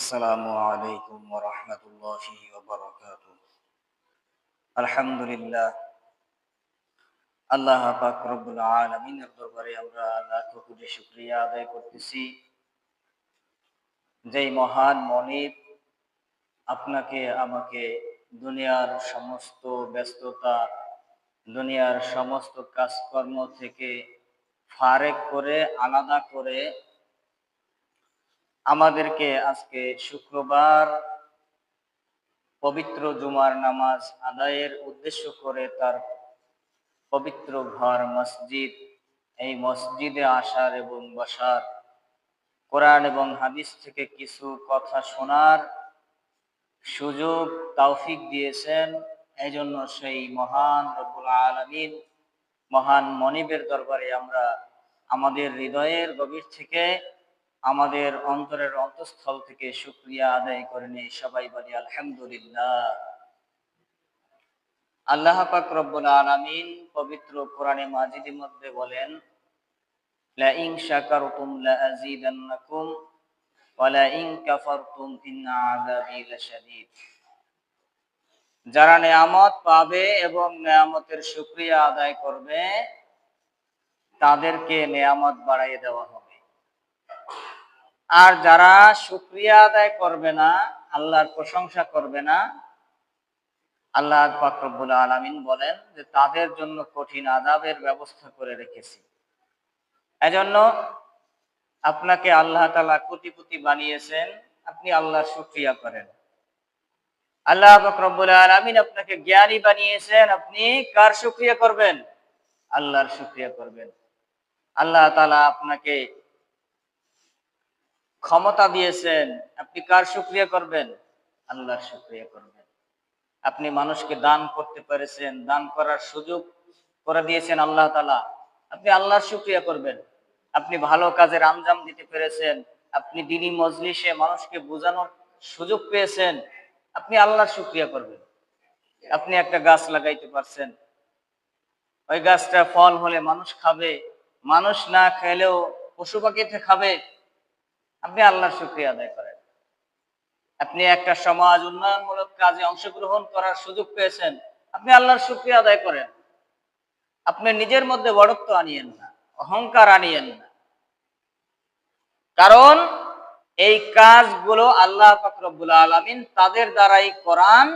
আসসালামু আল্লাহ পাক রব্বুল আলামিনের দরবারে আমরা শুকরিয়া আদায় করতেছি। যেই মহান মনিব আপনাকে, আমাকে দুনিয়ার সমস্ত ব্যস্ততা, দুনিয়ার সমস্ত কাজকর্ম থেকে ফারেক করে, আলাদা করে আমাদেরকে আজকে শুক্রবার পবিত্র জুমার নামাজ আদায়ের উদ্দেশ্য করে তার পবিত্র ঘর, মসজিদ, এই মসজিদে আসার এবং বসার। কোরআন এবং হাদিস থেকে কিছু কথা শোনার সুযোগ, তৌফিক দিয়েছেন। এই জন্য সেই মহান রব্বুল আলমিন, মহান মনিবের দরবারে আমরা আমাদের হৃদয়ের গভীর থেকে আমাদের অন্তরের অন্তঃস্থল থেকে শুক্রিয়া আদায় করে নিই। সবাই বলি, আলহামদুলিল্লাহ। আল্লাহ পাক রব্বুল আলামিন পবিত্র কোরআনে মাজিদের মধ্যে বলেন লা ইন শাকারতুম লা ওয়া লা ইন কাফারতুম ইন্না আযাবি লাশাদীদ। যারা নেয়ামত পাবে এবং নেয়ামতের শুকরিয়া আদায় করবে, তাদেরকে নেয়ামত বাড়াইয়ে দেওয়া হবে। আর যারা শুক্রিয়া আদায় করবে না, আল্লাহর প্রশংসা করবে না, আল্লাহ ফাকরবুল আলমিন বলেন যে তাদের জন্য কঠিন আদাবের ব্যবস্থা করে রেখেছি। এজন্য আপনাকে আল্লাহ তালা কোটিপতি বানিয়েছেন, আপনি আল্লাহর শুক্রিয়া করেন। আল্লাহ ফাকরবুল আলমিন আপনাকে জ্ঞানী বানিয়েছেন, আপনি কার শুক্রিয়া করবেন? আল্লাহর শুক্রিয়া করবেন। আল্লাহ তালা আপনাকে ক্ষমতা দিয়েছেন, আপনি কার শুক্রিয়া করবেন? আল্লাহর শুক্রিয়া করবেন। আপনি মানুষকে দান করতে পেরেছেন, দান করার সুযোগ করে দিয়েছেন আল্লাহ তালা আপনি আল্লাহর শুক্রিয়া করবেন। আপনি ভালো কাজের আঞ্জাম দিতে পেরেছেন। আপনি দিনী মজলিসে মানুষকে বোঝানোর সুযোগ পেয়েছেন। আপনি আল্লাহর শুক্রিয়া করবেন। আপনি একটা গাছ লাগাইতে পারছেন। ওই গাছটা ফল হলে মানুষ খাবে। মানুষ না খেলেও পশু পাখিতে খাবে। আপনি আল্লাহর শুক্রিয়া আদায় করেন। আপনি একটা সমাজ উন্নয়নমূলক কাজে অংশগ্রহণ করার সুযোগ পেয়েছেন, আপনি আল্লাহর শুক্রিয়া আদায় করেন। আপনি নিজের মধ্যে বড়ত্ব আনিয়েন না, অহংকার আনিয়েন না। কারণ এই কাজগুলো আল্লাহ ফকরবুল আলমিন তাদের দ্বারাই করান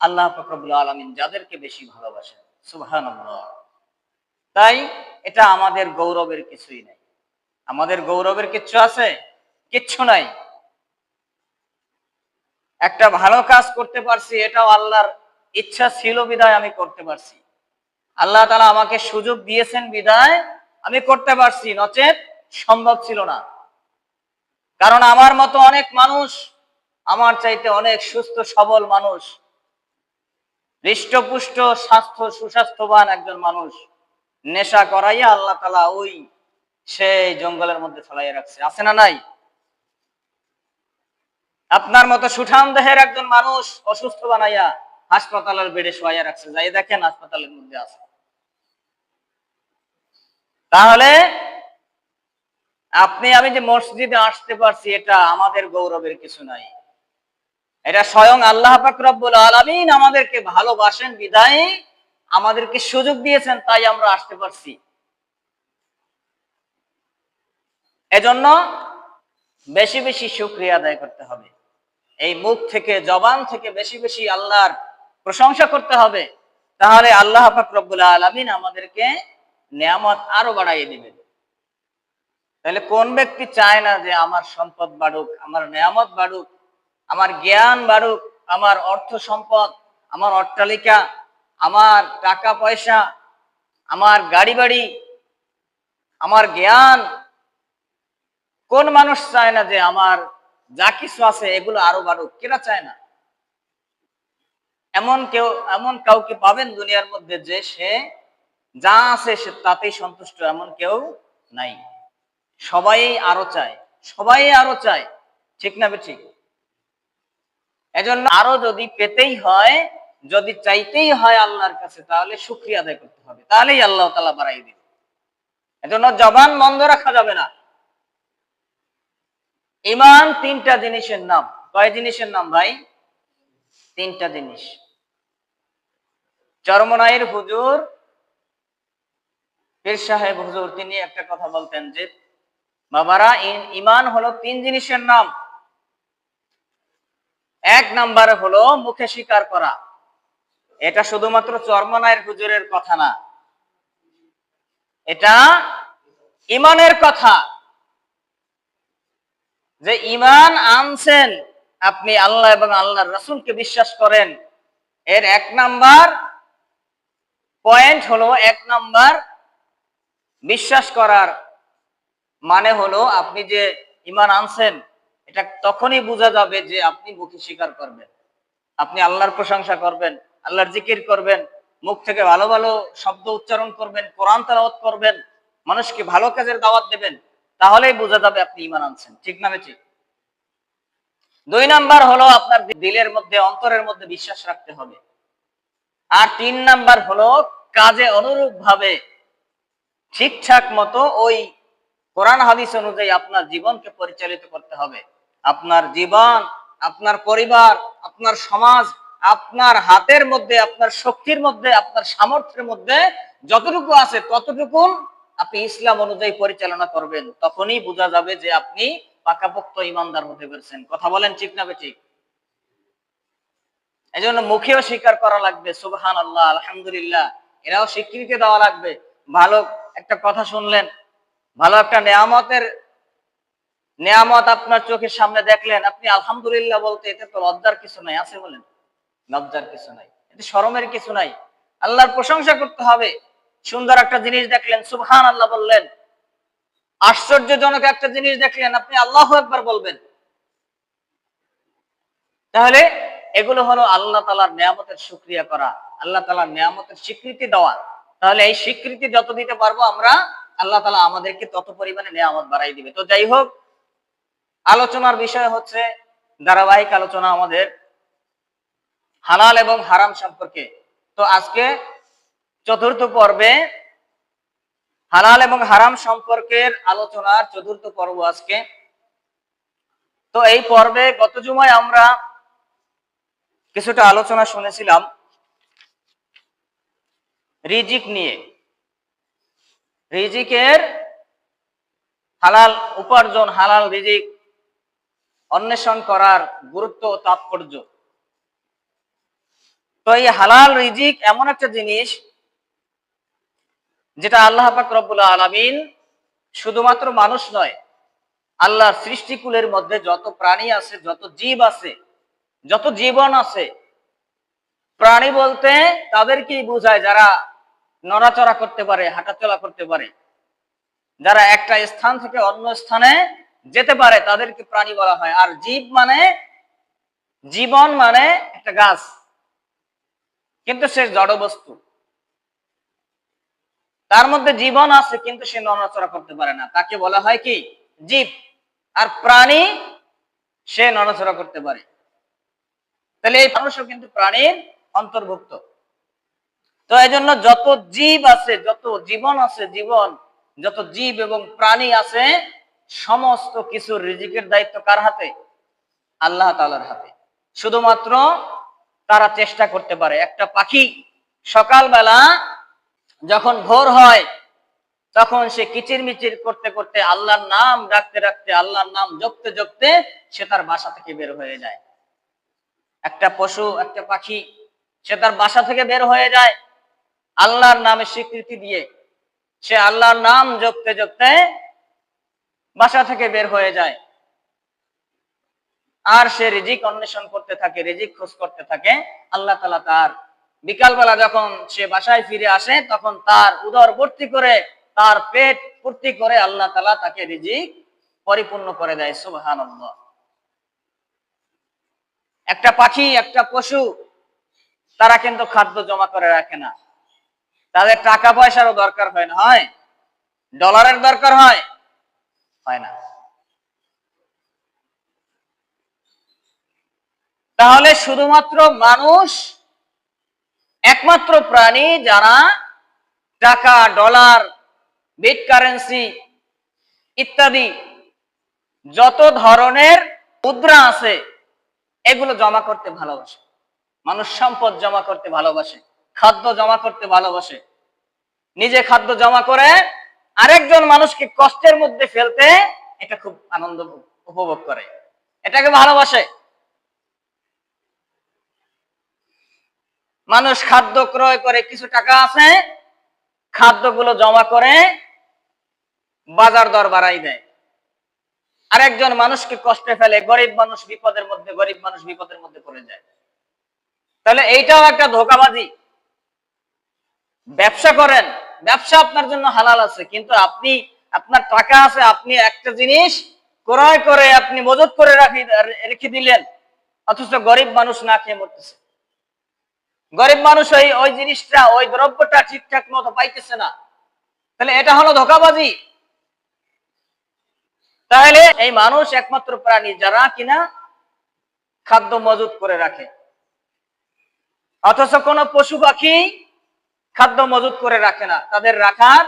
আল্লাহ ফকরবুল আলমিন যাদেরকে বেশি ভালোবাসেন সুবহান তাই এটা আমাদের গৌরবের কিছুই নাই। আমাদের গৌরবের কিছু আছে? কিচ্ছু নাই। একটা ভালো কাজ করতে পারছি, এটাও আল্লাহর ইচ্ছা ছিল বিদায় আমি করতে পারছি। আল্লাহ তালা আমাকে সুযোগ দিয়েছেন বিদায় আমি করতে পারছি, নচেত সম্ভব ছিল না। কারণ আমার মতো অনেক মানুষ আমার চাইতে অনেক সুস্থ, সবল মানুষ, হৃষ্টপুষ্ট, স্বাস্থ্য, সুস্বাস্থ্যবান একজন মানুষ, নেশা করাইয়া আল্লাহ তালা ওই সেই জঙ্গলের মধ্যে ফেলাইয়া রাখছে। আছে না নাই? আপনার মতো সুঠাম দেহের একজন মানুষ অসুস্থ বানাইয়া হাসপাতালের বেডে শোয়াইয়া রাখছে। যাই দেখেন হাসপাতালের মধ্যে আছে। তাহলে আপনি, আমি যে মসজিদে আসতে পারছি, এটা আমাদের গৌরবের কিছু নাই। এটা স্বয়ং আল্লাহ পাকরব্বুল আলমিন আমাদেরকে ভালোবাসেন, বিদায় আমাদেরকে সুযোগ দিয়েছেন, তাই আমরা আসতে পারছি। এজন্য বেশি বেশি শুক্রিয়া আদায় করতে হবে। এই মুখ থেকে, জবান থেকে বেশি বেশি আল্লাহর প্রশংসা করতে হবে, তাহলে আল্লাহ ফাকরবুল আলমিন আমাদেরকে নিয়ামত আরও বাড়াইয়ে দিবেন। তাহলে কোন ব্যক্তি চায় না যে আমার সম্পদ বাড়ুক, আমার নিয়ামত বাড়ুক, আমার জ্ঞান বাড়ুক, আমার অর্থ সম্পদ, আমার অট্টালিকা, আমার টাকা পয়সা, আমার গাড়ি বাড়ি, আমার জ্ঞান, কোন মানুষ চায় না যে আমার যা কিছু আছে, এগুলো আরও বাড়ুক। কেনা চায় না। এমন কেউ, এমন কাউকে পাবেন দুনিয়ার মধ্যে যে সে যা আছে সে তাতেই সন্তুষ্ট, এমন কেউ নাই। সবাই আরও চায়। সবাই আরও চায়। ঠিক না ঠিক এজন্য আরও যদি পেতেই হয়, যদি চাইতেই হয় আল্লাহর কাছে, তাহলে শুক্রিয়া আদায় করতে হবে। তাহলেই আল্লাহ তালা বাড়াই দিবে। এজন্য জবান বন্ধ রাখা যাবে না। ইমান তিনটা জিনিসের নাম। কয় জিনিসের নাম ভাই? তিনটা জিনিস। চরমনাইয়ের হুজুর, পীর সাহেব হুজুর, তিনি একটা কথা বলতেন যে, বাবারা ইমান হলো তিন জিনিসের নাম। এক নাম্বার হলো মুখে স্বীকার করা। এটা শুধুমাত্র চরমনায়ের হুজুরের কথা না। এটা ইমানের কথা। যে ইমান আনছেন, আপনি আল্লাহ এবং আল্লাহর রসুলকে বিশ্বাস করেন। এর এক নাম্বার পয়েন্ট হলো এক নাম্বার বিশ্বাস করার। মানে হলো আপনি যে ইমান আনছেন, এটা তখনই বোঝা যাবে যে আপনি মুখে স্বীকার করবেন। আপনি আল্লাহর প্রশংসা করবেন, আল্লাহর জিকির করবেন, মুখ থেকে ভালো ভালো শব্দ উচ্চারণ করবেন, কোরআন তালাওয়াত করবেন, মানুষকে ভালো কাজের দাওয়াত দেবেন। তাহলেই বোঝা যাবে আপনি ইমান আনছেন। ঠিক না ঠিক দুই নাম্বার হলো আপনার দিলের মধ্যে, অন্তরের মধ্যে বিশ্বাস রাখতে হবে। আর তিন নাম্বার হলো কাজে অনুরূপ ভাবে ঠিকঠাক মতো ওই কোরআন, হাদিস অনুযায়ী আপনার জীবনকে পরিচালিত করতে হবে। আপনার জীবন, আপনার পরিবার, আপনার সমাজ, আপনার হাতের মধ্যে, আপনার শক্তির মধ্যে, আপনার সামর্থ্যের মধ্যে যতটুকু আছে ততটুকু আপনি ইসলাম অনুযায়ী পরিচালনা করবেন, তখনই বোঝা যাবে যে আপনি পাকাপোক্ত ইমানদার হতে পেরেছেন। কথা বলেন ঠিক না ঠিক এই জন্য মুখেও স্বীকার করা লাগবে সুবহান আল্লাহ আলহামদুলিল্লাহ। এরাও স্বীকৃতি দেওয়া লাগবে। ভালো একটা কথা শুনলেন, ভালো একটা নেয়ামতের, নেয়ামত আপনার চোখের সামনে দেখলেন, আপনি আলহামদুলিল্লাহ বলতে এতে তো লজ্জার কিছু নাই, আছে বলেন? লজ্জার কিছু নাই, এতে শরমের কিছু নাই। আল্লাহর প্রশংসা করতে হবে। সুন্দর একটা জিনিস দেখলেন সুবহান আল্লাহ বললেন। আশ্চর্যজনক একটা জিনিস দেখলেন, আপনি আল্লাহ একবার বলবেন। তাহলে এগুলো হলো আল্লাহ তালার নিয়ামতের সুক্রিয়া করা, আল্লাহ তালার নিয়ামতের স্বীকৃতি দেওয়া। তাহলে এই স্বীকৃতি যত দিতে পারব আমরা, আল্লাহ তালা আমাদেরকে তত পরিমাণে নিয়ামত বাড়াই দিবে। তো যাই হোক, আলোচনার বিষয় হচ্ছে ধারাবাহিক আলোচনা আমাদের হালাল এবং হারাম সম্পর্কে। তো আজকে চতুর্থ পর্বে হালাল এবং হারাম সম্পর্কের আলোচনার চতুর্থ পর্ব আজকে। তো এই পর্বে গত জুমায় আমরা কিছুটা আলোচনা শুনেছিলাম রিজিক নিয়ে। রিজিকের হালাল উপার্জন, হালাল রিজিক অন্বেষণ করার গুরুত্ব তাৎপর্য। তো এই হালাল রিজিক এমন একটা জিনিস যেটা আল্লাহ পাক রব্বুল আলামিন শুধুমাত্র মানুষ নয়, আল্লাহর সৃষ্টিকুলের মধ্যে যত প্রাণী আছে, যত জীব আছে, যত জীবন আছে, প্রাণী বলতে তাদেরকেই বোঝায় যারা নড়াচড়া করতে পারে, হাঁটাচলা করতে পারে। যারা একটা স্থান থেকে অন্য স্থানে যেতে পারে, তাদেরকে প্রাণী বলা হয়। আর জীব মানে জীবন মানে একটা গাছ। কিন্তু সে জড় বস্তু তার মধ্যে জীবন আছে, কিন্তু সে নড়াচড়া করতে পারে না। তাকে বলা হয় কি? জীব। আর প্রাণী, সে নড়াচড়া করতে পারে। তাহলে এই মানুষও কিন্তু প্রাণীর অন্তর্ভুক্ত। তো এই জন্য যত জীব আছে, যত জীবন আছে, জীবন, যত জীব এবং প্রাণী আছে, সমস্ত কিছু রিজিকের দায়িত্ব কার হাতে? আল্লাহ তালার হাতে। শুধুমাত্র তারা চেষ্টা করতে পারে। একটা পাখি সকালবেলা যখন ভোর হয়, তখন সে কিচির মিচির করতে করতে আল্লাহর নাম ডাকতে ডাকতে আল্লাহর নাম জপতে জপতে সে তার বাসা থেকে বের হয়ে যায়। একটা পশু, একটা পাখি সে তার বাসা থেকে বের হয়ে যায়, আল্লাহর নামে স্বীকৃতি দিয়ে সে আল্লাহর নাম জপতে জপতে বাসা থেকে বের হয়ে যায়। আর সে রিজিক অন্বেষণ করতে থাকে, রিজিক খোঁজ করতে থাকে, আল্লাহ তালা তার বিকালবেলা যখন সে বাসায় ফিরে আসে, তখন তার উদর ভর্তি করে, তার পেট পূর্তি করে আল্লাহ তালা তাকে রিজিক পরিপূর্ণ করে দেয় সুবাহান একটা পাখি, একটা পশু, তারা কিন্তু খাদ্য জমা করে রাখে না। তাদের টাকা পয়সারও দরকার হয় না, হয়? ডলারের দরকার হয়? হয় না। তাহলে শুধুমাত্র মানুষ একমাত্র প্রাণী যারা টাকা, ডলার বিট কারেন্সি ইত্যাদি যত ধরনের মুদ্রা আছে, এগুলো জমা করতে ভালোবাসে। মানুষ সম্পদ জমা করতে ভালোবাসে, খাদ্য জমা করতে ভালোবাসে। নিজে খাদ্য জমা করে আরেকজন মানুষকে কষ্টের মধ্যে ফেলতে এটা খুব আনন্দ উপভোগ করে। এটাকে ভালোবাসে। মানুষ খাদ্য ক্রয় করে কিছু টাকা আছে, খাদ্যগুলো জমা করে বাজার দর বাড়াই দেয়। আরেকজন মানুষকে কষ্টে ফেলে? গরিব মানুষ বিপদের মধ্যে, গরিব মানুষ বিপদের মধ্যে পড়ে যায়। তাহলে এইটাও একটা ধোকাবাজি। ব্যবসা করেন, ব্যবসা আপনার জন্য হালাল আছে, কিন্তু আপনি, আপনার টাকা আছে, আপনি একটা জিনিস ক্রয় করে আপনি মজুত করে রাখি, রেখে দিলেন, অথচ গরিব মানুষ না খেয়ে মরতেছে। গরিব মানুষ ওই ওই জিনিসটা, ওই দ্রব্যটা ঠিকঠাক মতো পাইতেছে না। তাহলে এটা হলো ধোকাবাজি। তাহলে এই মানুষ একমাত্র প্রাণী যারা কিনা খাদ্য মজুত করে রাখে। অথচ কোন পশু পাখি খাদ্য মজুত করে রাখে না। তাদের রাখার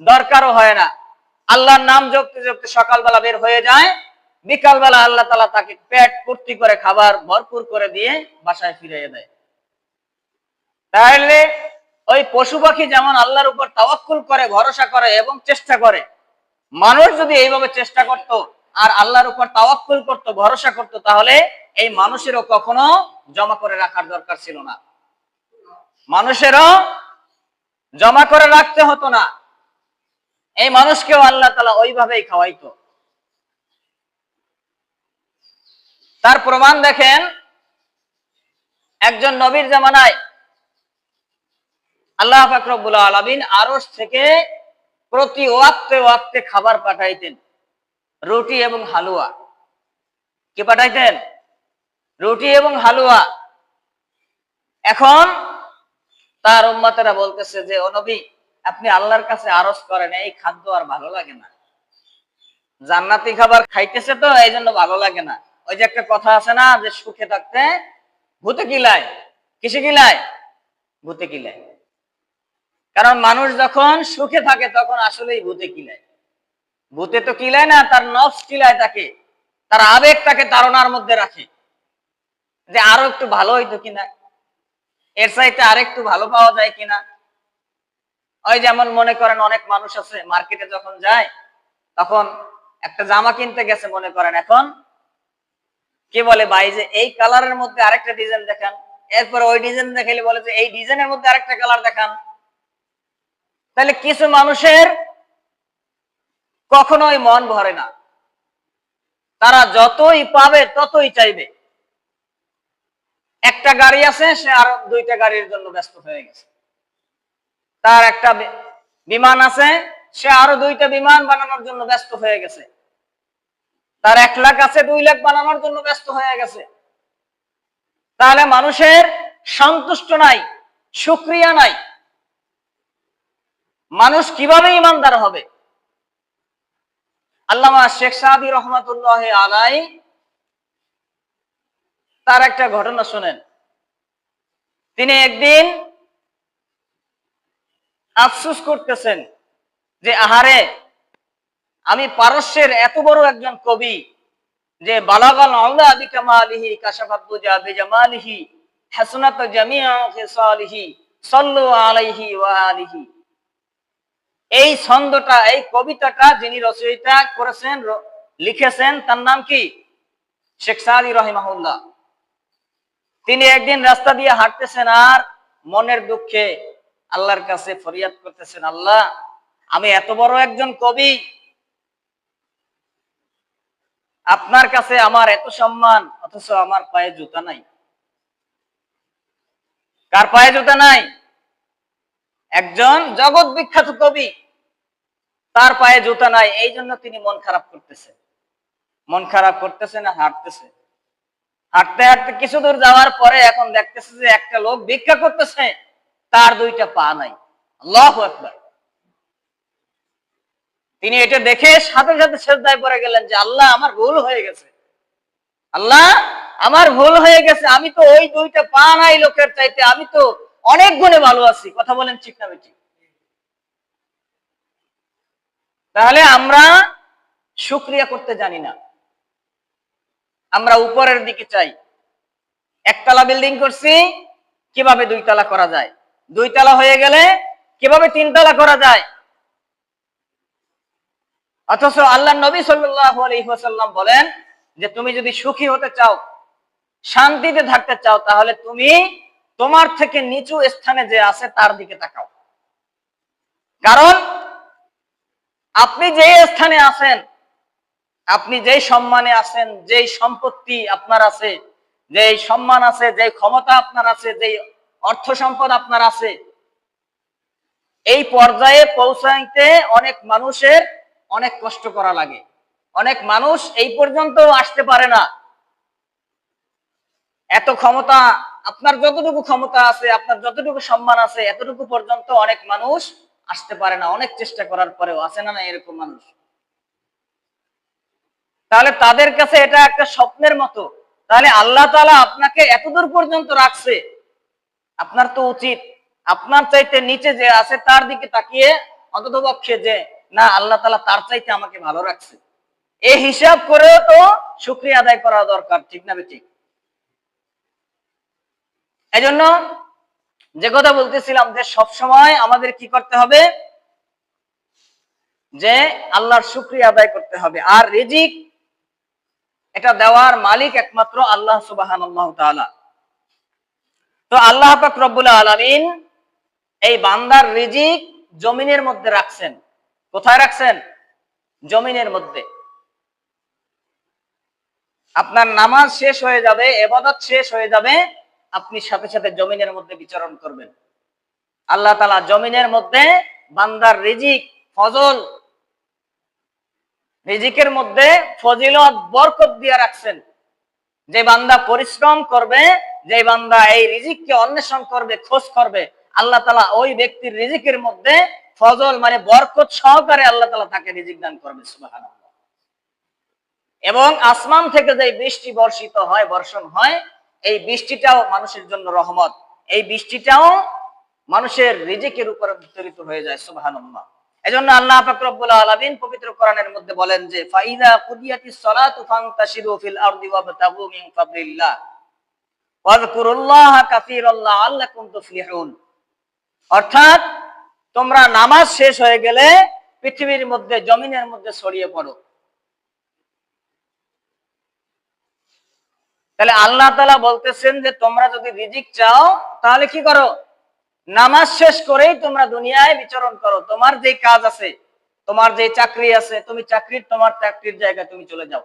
দরকারও হয় না। আল্লাহর নাম জপতে জপতে সকালবেলা বের হয়ে যায়। বিকালবেলা আল্লাহ তালা তাকে পেট পূর্তি করে খাবার ভরপুর করে দিয়ে বাসায় ফিরিয়ে দেয়। তাহলে ওই পশু পাখি যেমন আল্লাহর উপর তাওয়াক্কুল করে, ভরসা করে এবং চেষ্টা করে, মানুষ যদি এইভাবে চেষ্টা করত আর আল্লাহর উপর তাওয়াক্কুল করত, ভরসা করত, তাহলে এই মানুষেরও কখনো জমা করে রাখার দরকার ছিল না। মানুষেরও জমা করে রাখতে হতো না। এই মানুষকেও আল্লাহ তালা ওইভাবেই খাওয়াইতো। তার প্রমাণ দেখেন, একজন নবীর জামানায় আল্লাহ ফাকরবুল আলমিন আরস থেকে প্রতি ওয়াক্তে ওয়াক্তে খাবার পাঠাইতেন। রুটি এবং হালুয়া। কি পাঠাইতেন? রুটি এবং হালুয়া। এখন তার উম্মতেরা বলতেছে যে, ও নবী, আপনি আল্লাহর কাছে আরজ করেন, এই খাদ্য আর ভালো লাগে না। জান্নাতি খাবার খাইতেছে তো এই জন্য ভালো লাগে না। ওই যে একটা কথা আছে না, যে সুখে থাকতে ভূতে কিলায়। কিসে কিলায়? ভূতে কিলায়। কারণ মানুষ যখন সুখে থাকে তখন আসলেই ভূতে কিলায়। ভূতে তো কিলায় না, তার নফস কিলায় তাকে। তার আবেগ তাকে তাড়নার মধ্যে রাখে। যে আরও একটু ভালো হইতো কিনা, এর চাইতে আরেকটু ভালো পাওয়া যায় কিনা। ওই যেমন মনে করেন অনেক মানুষ আছে, মার্কেটে যখন যায়, তখন একটা জামা কিনতে গেছে মনে করেন এখন। কে বলে ভাই যে এই কালারের মধ্যে আরেকটা ডিজাইন দেখান। এরপর ওই ডিজাইন দেখাইলে বলে যে এই ডিজাইনের মধ্যে আরেকটা কালার দেখান। তাহলে কিছু মানুষের কখনোই মন ভরে না। তারা যতই পাবে, ততই চাইবে। একটা গাড়ি আছে, সে আরও দুইটা গাড়ির জন্য ব্যস্ত হয়ে গেছে। তার একটা বিমান আছে, সে আরও দুইটা বিমান বানানোর জন্য ব্যস্ত হয়ে গেছে। তার এক লাখ আছে, দুই লাখ বানানোর জন্য ব্যস্ত হয়ে গেছে। তাহলে মানুষের সন্তুষ্ট নাই, সুক্রিয়া নাই। মানুষ কীভাবে ইমানদার হবে? আল্লামা শেখ সাহাদি রহমতুল্লাহ আলাই তার একটা ঘটনা শোনেন। তিনি একদিন আফসুস করতেছেন যে, আহারে, আমি পারস্যের এত বড় একজন কবি যে, বালাগাল আউলা বিকামালিহি কাশাফাতুজা বিজামালিহি হাসনাত এই ছন্দটা, এই কবিতাটা যিনি রচয়িতা করেছেন লিখেছেন, তার নাম কি? শেখ সাদি রহিমাহুল্লাহ। তিনি একদিন রাস্তা দিয়ে হাঁটতেছেন আর মনের দুঃখে আল্লাহর কাছে ফরিয়াদ করতেছেন, আল্লাহ, আমি এত বড় একজন কবি। আপনার কাছে আমার এত সম্মান, অথচ আমার পায়ে জুতা নাই। কার পায়ে জুতা নাই? একজন জগৎ বিখ্যাত কবি। তার পায়ে জুতা নাই, এই জন্য তিনি মন খারাপ করতেছে। মন খারাপ করতেছে না, হাঁটতেছে। হাঁটতে হাঁটতে কিছু দূর যাওয়ার পরে এখন দেখতেছে যে একটা লোক ভিক্ষা করতেছে, তার দুইটা পা নাই। আল্লাহ একবার তিনি এটা দেখে সাথে সাথে শ্রদ্ধায় পড়ে গেলেন যে, আল্লাহ, আমার ভুল হয়ে গেছে। আল্লাহ, আমার ভুল হয়ে গেছে। আমি তো ওই দুইটা পা নাই লোকের চাইতে। আমি তো অনেক গুণে ভালো আছি। কথা বলেন ঠিক না বেটি তাহলে আমরা সুক্রিয়া করতে জানি না। আমরা উপরের দিকে চাই। একতলা বিল্ডিং করছি, কীভাবে দুইতলা করা যায়? দুইতলা হয়ে গেলে কীভাবে তিনতলা করা যায়? অথচ আল্লাহ নবী আলাইহি বলেন যে, তুমি যদি সুখী হতে চাও, শান্তিতে থাকতে চাও, তাহলে তুমি তোমার থেকে নিচু স্থানে যে আছে, তার দিকে তাকাও। কারণ, আপনি যে স্থানে আছেন, আপনি যেই সম্মানে আছেন, যেই সম্পত্তি আপনার আছে, যেই সম্মান আছে, যেই ক্ষমতা আপনার আছে, যেই অর্থ সম্পদ আপনার আছে, এই পর্যায়ে পৌঁছাইতে অনেক মানুষের অনেক কষ্ট করা লাগে। অনেক মানুষ এই পর্যন্ত আসতে পারে না। এত ক্ষমতা আপনার যতটুকু ক্ষমতা আছে, আপনার যতটুকু সম্মান আছে, এতটুকু পর্যন্ত অনেক মানুষ আসতে পারে না, অনেক চেষ্টা করার পরেও আছে না না এরকম মানুষ? তাহলে তাদের কাছে এটা একটা স্বপ্নের মতো। তাহলে আল্লাহ তাআলা আপনাকে এতদূর পর্যন্ত রাখছে, আপনার তো উচিত। আপনার চাইতে নিচে যে আছে, তার দিকে তাকিয়ে অন্তত পক্ষে যে, না, আল্লাহ তালা তার চাইতে আমাকে ভালো রাখছে। এই হিসাব করেও তো শুক্রিয়া আদায় করা দরকার, ঠিক না ঠিক এই জন্য যে কথা বলতেছিলাম যে সব সময় আমাদের কি করতে হবে? যে আল্লাহর শুক্রিয়া আদায় করতে হবে। আর রিজিক এটা দেওয়ার মালিক একমাত্র আল্লাহ সুবাহান তো আল্লাহ পাক রব্বুল আলমিন এই বান্দার রিজিক জমিনের মধ্যে রাখছেন। কোথায় রাখছেন? জমিনের মধ্যে। আপনার নামাজ শেষ হয়ে যাবে, এবাদত শেষ হয়ে যাবে আপনি সাথে সাথে জমিনের মধ্যে বিচরণ করবেন। আল্লাহ তালা জমিনের মধ্যে বান্দার রিজিক, ফজল, রিজিকের মধ্যে ফজিলত, বরকত দিয়ে রাখছেন। যে বান্দা পরিশ্রম করবে, যে বান্দা এই রিজিককে অন্বেষণ করবে, খোঁজ করবে, আল্লাহ তালা ওই ব্যক্তির রিজিকের মধ্যে ফজল মানে বরকত সহকারে আল্লাহ তালা তাকে রিজিক দান করবে সুবাহান এবং আসমান থেকে যে বৃষ্টি বর্ষিত হয়, বর্ষণ হয় এই বৃষ্টিটাও মানুষের জন্য রহমত। এই বৃষ্টিটাও মানুষের রিজিকের উপরে বিতরিত হয়ে যায়, সুবহানাল্লাহ। এজন্য আল্লাহ পাক রব্বুল আলামিন পবিত্র কোরআনের মধ্যে বলেন যে, ফাইদা কুদিয়াতিস সালাতু ফান্তাশিরু ফিল আরদি ওয়াবতাগু মিন ফাদলিল্লাহ। ওয়াজকুরুল্লাহ কাসীরান লাআল্লাকুম তুফলিহুন। অর্থাৎ তোমরা নামাজ শেষ হয়ে গেলে পৃথিবীর মধ্যে, জমিনের মধ্যে ছড়িয়ে পড়ো। তাহলে আল্লাহ তালা বলতেছেন যে, তোমরা যদি রিজিক চাও, তাহলে কি করো? নামাজ শেষ করেই তোমরা দুনিয়ায় বিচরণ করো। তোমার যে কাজ আছে, তোমার যে চাকরি আছে, তুমি চাকরির, তোমার চাকরির জায়গায় তুমি চলে যাও।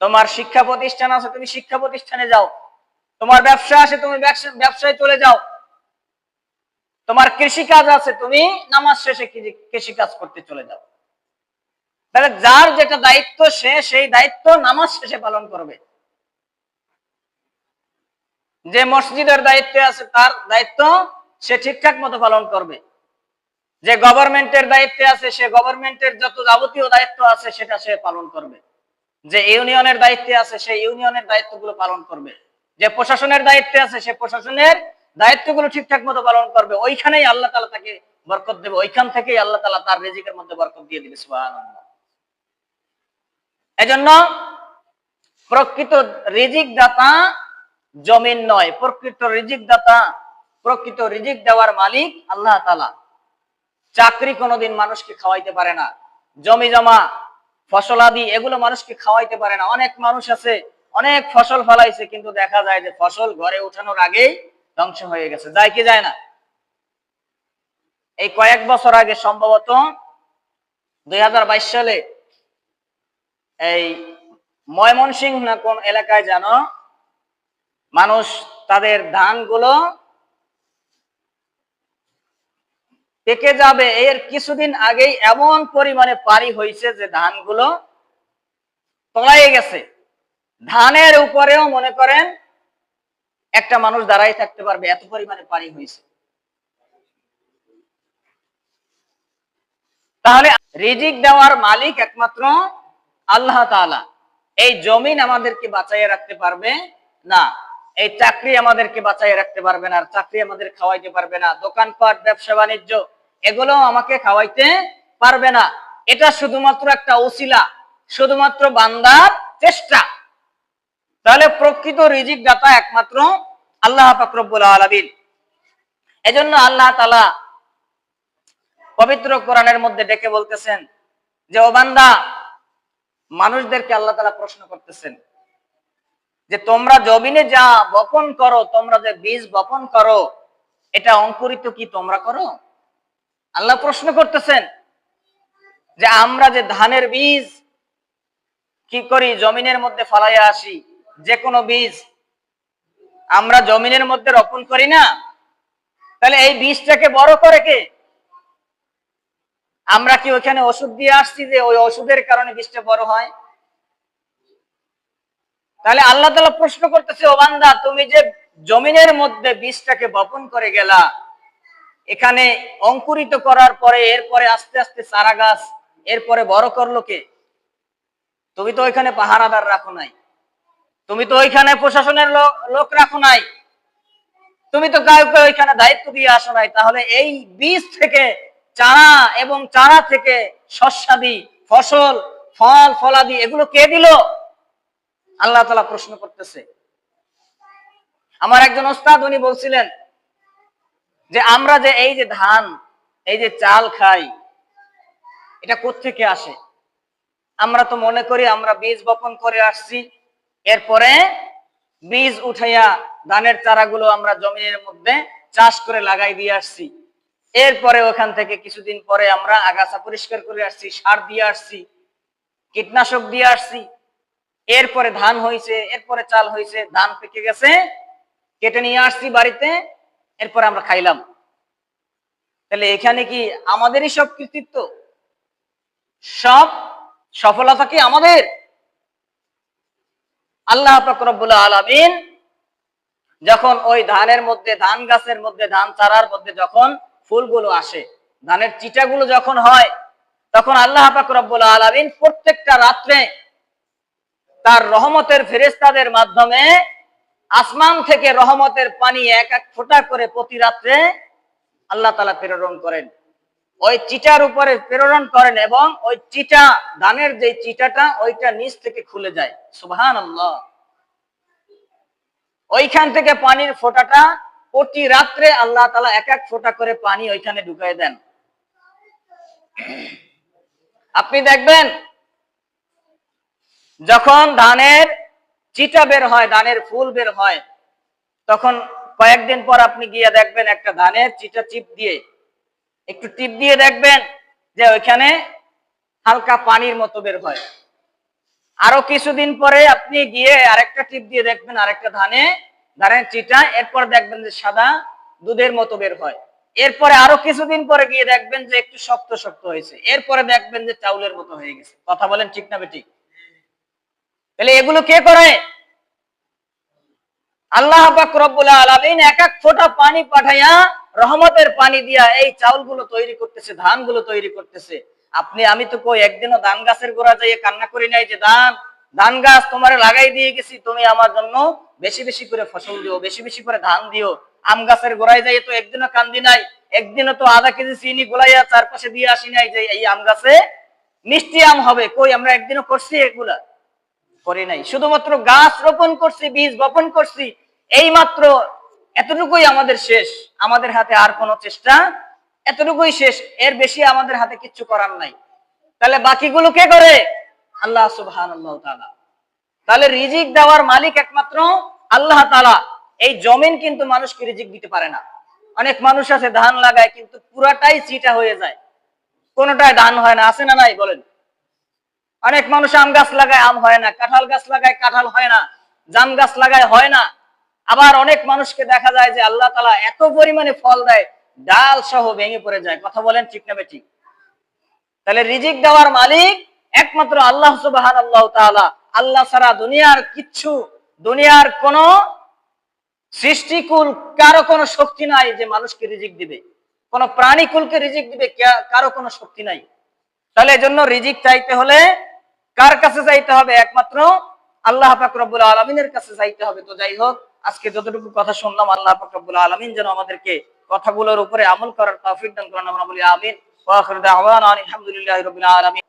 তোমার শিক্ষা প্রতিষ্ঠান আছে, তুমি শিক্ষা প্রতিষ্ঠানে যাও। তোমার ব্যবসা আছে, তুমি ব্যবসায় চলে যাও। তোমার কৃষি কাজ আছে, তুমি নামাজ শেষে কৃষি কাজ করতে চলে যাও। তাহলে যার যেটা দায়িত্ব, সে সেই দায়িত্ব নামাজ শেষে পালন করবে। যে মসজিদের দায়িত্বে আছে তার দায়িত্ব সে ঠিকঠাক মতো পালন করবে। যে গভর্নমেন্টের দায়িত্বে আছে সে গভর্নমেন্টের যত যাবতীয় দায়িত্ব আছে সেটা সে পালন করবে। যে ইউনিয়নের দায়িত্বে আছে সে ইউনিয়নের দায়িত্বগুলো পালন করবে। যে প্রশাসনের দায়িত্বে আছে সে প্রশাসনের দায়িত্বগুলো ঠিকঠাক মতো পালন করবে। ওইখানেই আল্লাহ তালা তাকে বরকত দেবে। ওইখান থেকেই আল্লাহ তালা তার রেজিকের মধ্যে বরকত দিয়ে দিবে এই জন্য প্রকৃত রিজিক দাতা জমিন নয়, প্রকৃত রিজিক দাতা, প্রকৃত রিজিক দেওয়ার মালিক আল্লাহ তালা চাকরি কোনোদিন মানুষকে খাওয়াইতে পারে না। জমি জমা, ফসল আদি, এগুলো মানুষকে খাওয়াইতে পারে না। অনেক মানুষ আছে, অনেক ফসল ফলাইছে, কিন্তু দেখা যায় যে ফসল ঘরে উঠানোর আগেই ধ্বংস হয়ে গেছে। যায় কি যায় না? এই কয়েক বছর আগে সম্ভবত দুই হাজার বাইশ সালে এই ময়মনসিংহ না কোন এলাকায় জানো মানুষ তাদের ধানগুলো পেকে যাবে। এর কিছুদিন আগেই এমন পরিমাণে পারি হয়েছে যে ধানগুলো তলাইয়ে গেছে। ধানের উপরেও মনে করেন একটা মানুষ দাঁড়াই থাকতে পারবে, এত পরিমাণে পানি হয়েছে তাহলে রিজিক দেওয়ার মালিক একমাত্র আল্লাহ তাআলা। এই জমিন আমাদেরকে বাঁচাইয়ে রাখতে পারবে না। এই চাকরি আমাদেরকে বাঁচাই রাখতে পারবে না, আর চাকরি আমাদের খাওয়াইতে পারবে না, দোকানপাট, ব্যবসা, বাণিজ্য এগুলো আমাকে খাওয়াইতে পারবে না। এটা শুধুমাত্র একটা ওসিলা, শুধুমাত্র বান্দার চেষ্টা। তাহলে প্রকৃত রিজিক দাতা একমাত্র আল্লাহ ফাকরবুল আলমিন। এজন্য আল্লাহ তালা পবিত্র কোরআনের মধ্যে ডেকে বলতেছেন যে, ও বান্দা, মানুষদেরকে আল্লাহ তালা প্রশ্ন করতেছেন যে তোমরা জমিনে যা বপন করো, তোমরা যে বীজ বপন করো, এটা অঙ্কুরিত কি তোমরা করো? আল্লাহ প্রশ্ন করতেছেন যে আমরা যে ধানের বীজ কি করি, জমিনের মধ্যে ফলাইয়া আসি, যে কোনো বীজ আমরা জমিনের মধ্যে রোপণ করি না, তাহলে এই বীজটাকে বড় করে কে? আমরা কি ওখানে ওষুধ দিয়ে আসছি যে ওই ওষুধের কারণে বীজটা বড় হয়? তাহলে আল্লাহ তালা প্রশ্ন করতেছে, ও বান্দা, তুমি যে জমিনের মধ্যে বীজটাকে বপন করে গেলা, এখানে অঙ্কুরিত করার পরে এরপরে আস্তে আস্তে চারা গাছ, এরপরে বড় করল কে? তুমি তো ওইখানে পাহারাদার রাখো নাই। তুমি তো ওইখানে প্রশাসনের লোক রাখো নাই। তুমি তো কাউকে ওইখানে দায়িত্ব দিয়ে আসো নাই। তাহলে এই বীজ থেকে চারা এবং চারা থেকে শস্যাদি, ফসল, ফল, ফলাদি, এগুলো কে দিল? আল্লাহ তালা প্রশ্ন করতেছে। আমার একজন ওস্তাদ, উনি বলছিলেন যে, আমরা যে এই যে ধান, এই যে চাল খাই, এটা কোত্থেকে আসে? আমরা তো মনে করি আমরা বীজ বপন করে আসছি। এরপরে বীজ উঠাইয়া ধানের চারাগুলো আমরা জমিনের মধ্যে চাষ করে লাগাই দিয়ে আসছি। এরপরে ওখান থেকে কিছুদিন পরে আমরা আগাছা পরিষ্কার করে আসছি, সার দিয়ে আসছি, কীটনাশক দিয়ে আসছি। এরপরে ধান হয়েছে, এরপরে চাল হয়েছে, ধান পেকে গেছে, কেটে নিয়ে আসছি বাড়িতে, এরপরে আমরা খাইলাম। তাহলে এখানে কি আমাদেরই সব কৃতিত্ব? সব সফলতা কি আমাদের? আল্লাহ ফকরবুল আলমিন যখন ওই ধানের মধ্যে, ধান গাছের মধ্যে, ধান চারার মধ্যে যখন ফুলগুলো আসে, ধানের চিটাগুলো যখন হয়, তখন আল্লাহ ফকরবুল আলমিন প্রত্যেকটা রাত্রে তার রহমতের ফেরেস্তাদের মাধ্যমে আসমান থেকে রহমতের পানি এক এক ফোঁটা করে প্রতি রাত্রে আল্লাহ তালা প্রেরণ করেন। ওই চিটার উপরে প্রেরণ করেন এবং ওই চিটা, ধানের যে চিটাটা, ওইটা নিচ থেকে খুলে যায়। সুবহান ওইখান থেকে পানির ফোঁটাটা প্রতি রাত্রে আল্লাহ তালা এক এক ফোঁটা করে পানি ওইখানে ঢুকাই দেন। আপনি দেখবেন যখন ধানের চিটা বের হয়, ধানের ফুল বের হয়, তখন কয়েকদিন পর আপনি গিয়ে দেখবেন একটা ধানের চিটা চিপ দিয়ে, একটু টিপ দিয়ে দেখবেন যে ওইখানে হালকা পানির মতো বের হয়। আরও কিছুদিন পরে আপনি গিয়ে আরেকটা টিপ দিয়ে দেখবেন আরেকটা ধানে, ধানের চিটা, এরপর দেখবেন যে সাদা দুধের মতো বের হয়। এরপরে আরও কিছুদিন পরে গিয়ে দেখবেন যে একটু শক্ত শক্ত হয়েছে। এরপরে দেখবেন যে চাউলের মতো হয়ে গেছে। কথা বলেন ঠিক না বেঠিক? তাহলে এগুলো কে করে? আল্লাহ রব্বুল এক এক ফোঁটা পানি পাঠাইয়া রহমতের পানি দিয়া এই চাউলগুলো তৈরি করতেছে, ধানগুলো তৈরি করতেছে। আপনি, আমি তো কই, একদিনও ধান গাছের গোড়া যাইয়ে কান্না করি নাই যে, ধান ধান গাছ তোমারে লাগাই দিয়ে গেছি, তুমি আমার জন্য বেশি বেশি করে ফসল দিও, বেশি বেশি করে ধান দিও। আম গাছের গোড়ায় যাইয়ে তো একদিনও কান্দি নাই, একদিনও তো আধা কেজি চিনি গোলাইয়া চারপাশে দিয়ে আসি নাই যে, এই আম গাছে মিষ্টি আম হবে। কই, আমরা একদিনও করছি এগুলা? করি নাই। শুধুমাত্র গাছ রোপণ করছি, বীজ বপন করছি এই মাত্র এতটুকুই আমাদের শেষ। আমাদের হাতে আর কোনো চেষ্টা, এতটুকুই শেষ। এর বেশি আমাদের হাতে কিচ্ছু করার নাই। তাহলে বাকিগুলো কে করে? আল্লাহ সুবহান তাহলে রিজিক দেওয়ার মালিক একমাত্র আল্লাহ তালা এই জমিন কিন্তু মানুষকে রিজিক দিতে পারে না। অনেক মানুষ আছে, ধান লাগায়, কিন্তু পুরাটাই চিটা হয়ে যায়। কোনোটাই ধান হয় না, আছে না নাই, বলেন। অনেক মানুষ আম গাছ লাগায়, আম হয় না। কাঁঠাল গাছ লাগায়, কাঁঠাল হয় না। জাম গাছ লাগায়, হয় না। আবার অনেক মানুষকে দেখা যায় যে আল্লাহ তালা এত পরিমাণে ফল দেয়, ডাল সহ ভেঙে পড়ে যায়। কথা বলেন ঠিক না ঠিক? তাহলে রিজিক দেওয়ার মালিক একমাত্র আল্লাহ সুবাহান আল্লাহ তাআলা। আল্লাহ ছাড়া দুনিয়ার কিচ্ছু, দুনিয়ার কোন সৃষ্টিকুল কারও কোনো শক্তি নাই যে মানুষকে রিজিক দিবে। কোন প্রাণীকুলকে রিজিক দিবে কারও কোনো শক্তি নাই। তাহলে এজন্য রিজিক চাইতে হলে কার কাছে যাইতে হবে? একমাত্র আল্লাহ ফাকরবুল আলমিনের কাছে যাইতে হবে। তো যাই হোক, আজকে যতটুকু কথা শুনলাম, আল্লাহ ফাকরবুল আলমিন যেন আমাদেরকে কথাগুলোর উপরে আমল করার তৌফিক দান করেন। আমরা বলি আমিন। আলহামদুলিল্লাহ আলামিন।